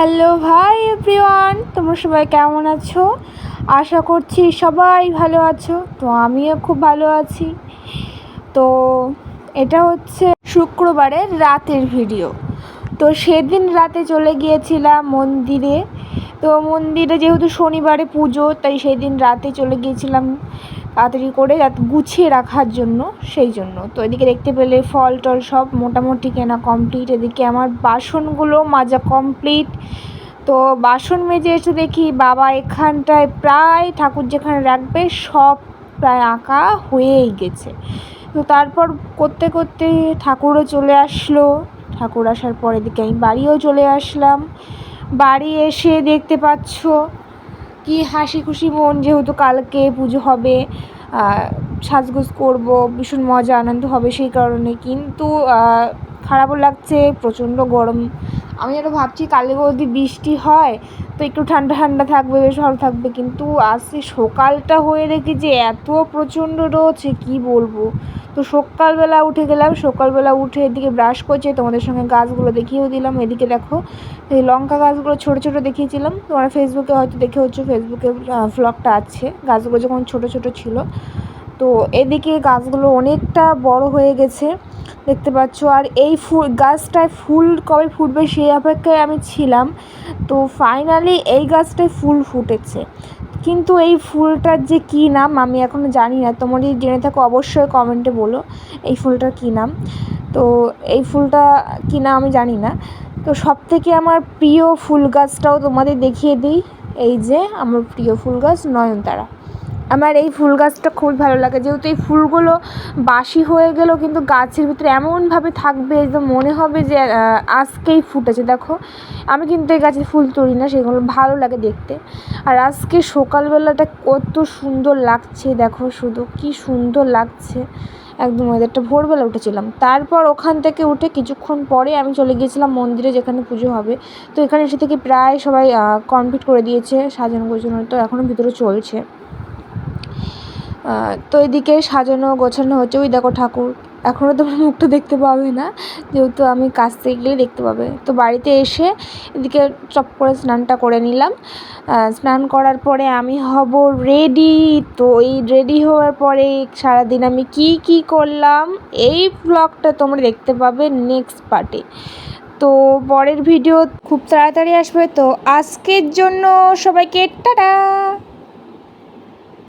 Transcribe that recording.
Hello ভাই everyone, তোমরা সবাই কেমন আছো? আশা করছি সবাই ভালো আছো, তো আমিও খুব ভালো আছি। তো এটা হচ্ছে শুক্রবারের রাতের ভিডিও। তো সেদিন রাতে চলে গিয়েছিলাম মন্দিরে। তো মন্দিরে যেহেতু শনিবারে পুজো, তাই সেদিন রাতে চলে গিয়েছিলাম তাড়াতাড়ি করে গুছিয়ে রাখার জন্য, সেই জন্য। তো এদিকে দেখতে পেলে ফল টল সব মোটামুটি কেনা কমপ্লিট এদিকে আমার বাসনগুলো মাজা কমপ্লিট তো বাসন মেজে এসে দেখি বাবা এখানটায় প্রায় ঠাকুর যেখানে রাখবে সব প্রায় আঁকা হয়েই গেছে। তো তারপর করতে করতে ঠাকুরও চলে আসলো। ঠাকুর আসার পর এদিকে আমি বাড়িও চলে আসলাম। বাড়ি এসে দেখতে পাচ্ছ কি হাসি খুশি মন যেহেতু কালকে পুজো হবে সাজগোজ করব, ভীষণ মজা, আনন্দ হবে সেই কারণে। কিন্তু খারাপও লাগছে, প্রচণ্ড গরম। আমি যেন ভাবছি কালে যদি বৃষ্টি হয়, তো একটু ঠান্ডা ঠান্ডা থাকবে, বেশ ভালো থাকবে। কিন্তু আজকে সকালটা হয়ে দেখি যে এত প্রচণ্ড রোদ কী বলব? তো সকালবেলা উঠে গেলাম, সকালবেলা উঠে এদিকে ব্রাশ করছে, তোমাদের সঙ্গে গাছগুলো দেখিয়েও দিলাম। এদিকে দেখো, এই লঙ্কা গাছগুলো ছোটো ছোটো দেখিয়েছিলাম। তোমরা ফেসবুকে হয়তো দেখে হচ্ছে ফেসবুকে ভ্লগটা আছে। গাছগুলো যখন ছোটো ছোটো ছিল তো এদিকে গাছগুলো অনেকটা বড় হয়ে গেছে, দেখতে পাচ্ছ। আর এই ফুল গাছটায় ফুল কবে ফুটবে সেই অপেক্ষায় আমি ছিলাম। তো ফাইনালি এই গাছটায় ফুল ফুটেছে। কিন্তু এই ফুলটার যে কী নাম আমি এখনও জানি না। তোমরা জেনে থাকো অবশ্যই কমেন্টে বলো এই ফুলটার কী নাম। তো এই ফুলটা কী নাম আমি জানি না। তো সব থেকে আমার প্রিয় ফুল গাছটাও তোমাদের দেখিয়ে দিই। এই যে আমার প্রিয় ফুল গাছ নয়নতারা। আমার এই ফুল গাছটা খুবই ভালো লাগে। যেহেতু এই ফুলগুলো বাসি হয়ে গেলেও কিন্তু গাছের ভিতরে এমনভাবে থাকবে যে মনে হবে যে আজকেই ফুটেছে। দেখো, আমি কিন্তু এই গাছের ফুল তুলি না, সেগুলো ভালো লাগে দেখতে। আর আজকে সকালবেলাটা কত সুন্দর লাগছে, দেখো শুধু কি সুন্দর লাগছে। একদম ওয়েদারটা ভোরবেলা উঠেছিলাম। তারপর ওখান থেকে উঠে কিছুক্ষণ পরে আমি চলে গিয়েছিলাম মন্দিরে, যেখানে পুজো হবে। তো এখানে এসে থেকে প্রায় সবাই কমপ্লিট করে দিয়েছে, সাজানো গোছানো তো এখনও ভিতরে চলছে। তো এদিকে সাজানো গোছানো হচ্ছে। ওই দেখো ঠাকুর। এখনও তোমার মুখটা দেখতে পাবে না। যেহেতু আমি কাছ থেকে দেখতে পাবে। তো বাড়িতে এসে এদিকে চপ করে স্নানটা করে নিলাম। স্নান করার পরে আমি হব রেডি তো এই রেডি হওয়ার পরে সারাদিন আমি কি কি করলাম? এই ব্লগটা তোমরা দেখতে পাবে নেক্সট পার্টে তো পরের ভিডিও খুব তাড়াতাড়ি আসবে। তো আজকের জন্য সবাইকে টাটা!